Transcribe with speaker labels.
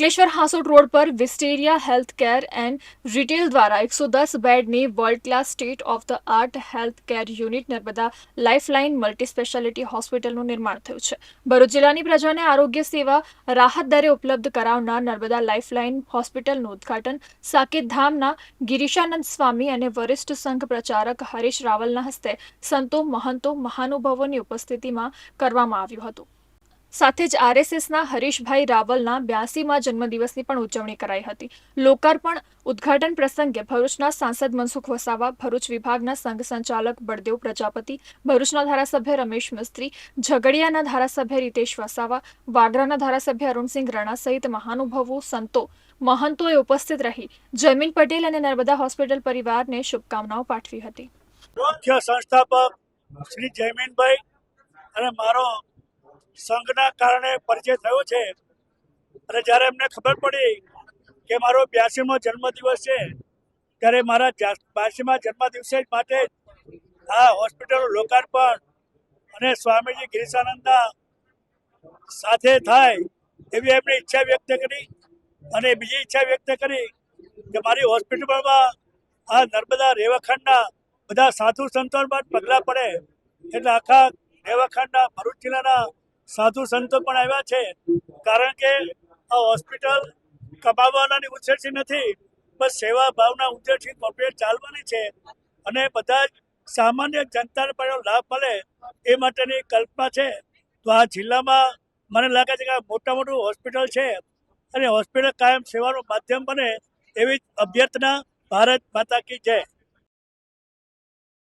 Speaker 1: Ankleshwar Hansot road પર Wisteria health care and retail દ્વારા એકસો દસ બેડની world class state of the art health care unit Narmada lifeline multi speciality હોસ્પિટલનું નિર્માણ થયું છે. ભરૂચ જિલ્લાની પ્રજાને આરોગ્ય સેવા રાહત દરે ઉપલબ્ધ કરાવનાર નર્મદા લાઇફલાઇન હોસ્પિટલનું ઉદ્ઘાટન સાકેત ધામના ગિરીશાનંદ સ્વામી અને વરિષ્ઠ સંઘ પ્રચારક હરીશ રાવલના હસ્તે સંતો મહંતો મહાનુભાવોની ઉપસ્થિતિમાં કરવામાં આવ્યું હતું. સાથે જ આરએસએસના હરીશભાઈ રાવલના બ્યાસીમાં જન્મદિવસની પણ ઉજવણી કરાઈ હતી. લોકાર્પણ ઉદ્ઘાટન પ્રસંગે ભરૂચના સાંસદ મનસુખ વસાવા, ભરૂચ વિભાગના સંઘ સંચાલક બળદેવ પ્રજાપતિ, ભરૂચના ધારાસભ્ય રમેશ મિસ્ત્રી, ઝઘડિયાના ધારાસભ્ય રીતેશ વસાવા, વાગરાના ધારાસભ્ય અરુણસિંહ રણા સહિત મહાનુભાવો, સંતો, મહંતોએ ઉપસ્થિત રહી જમીન પટેલ અને નર્મદા હોસ્પિટલ પરિવારને શુભકામનાઓ પાઠવી હતી.
Speaker 2: મુખ્ય સંસ્થાપક શ્રી જયમીનભાઈ અને મારો સંઘના કારણે પરિચય થયો છે. અને જ્યારે એમને ખબર પડી કે મારો બ્યાસીમો જન્મદિવસ છે, ત્યારે મારા બ્યાસીમા જન્મદિવસે માટે આ હોસ્પિટલનું લોકાર્પણ અને સ્વામીજી ગિરીશાનંદના સાથે થાય એવી એમની ઈચ્છા વ્યક્ત કરી અને બીજી ઈચ્છા વ્યક્ત કરી કે મારી હોસ્પિટલમાં આ નર્મદા રેવાખંડના બધા સાધુ સંતો પણ પગલાં પડે. એટલે આખા રેવાખંડના ભરૂચ જિલ્લાના સાધુ સંતો પણ આવ્યા છે. કારણ કે આ હોસ્પિટલ કપાવવાનાની ઉછેરથી નથી બસ સેવા ભાવના ઉદ્દેશથી કોર્પોરેટ ચાલવાની છે. અને બધા જ સામાન્ય જનતાને પણ લાભ મળે એ માટેની કલ્પના છે. તો આ જિલ્લામાં મને લાગે છે કે મોટા મોટું હોસ્પિટલ છે અને હોસ્પિટલ કાયમ સેવાનું માધ્યમ બને એવી અભ્યર્થના ભારત માતા કી જય.